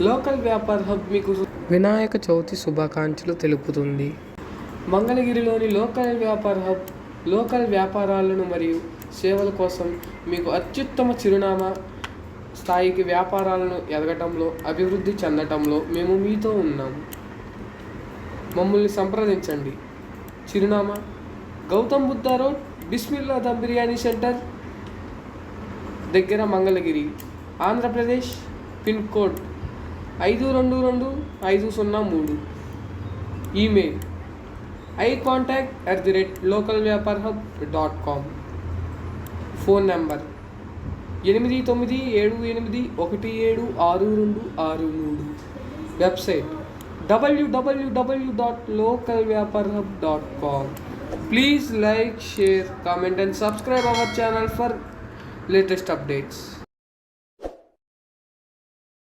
Vyapar hub మీకు వినాయక చవితి శుభాకాంక్షలు తెలుపుతుంది. మంగళగిరిలోని లోకల్ వ్యాపార్ హబ్ లోకల్ వ్యాపారాలను మరియు సేవల కోసం మీకు అత్యుత్తమ చిరునామా స్థాయికి వ్యాపారాలను ఎదగటంలో అభివృద్ధి చెందటంలో మేము మీతో ఉన్నాము మమ్మల్ని సంప్రదించండి. చిరునామా గౌతమ్ బుద్ధ రోడ్ బిస్మిల్లా దమ్ బిర్యానీ సెంటర్ దగ్గర మంగళగిరి ఆంధ్రప్రదేశ్ పిన్ కోడ్ ఐదు రెండు రెండు ఐదు సున్నా మూడు. Email I contact at the rate local Vyapara hub dot com phone number ఎనిమిది తొమ్మిది ఏడు ఎనిమిది ఒకటి ఏడు ఆరు రెండు ఆరు మూడు. Website WWW dot local Vyapara hub dot com please like share comment and subscribe our channel for latest updates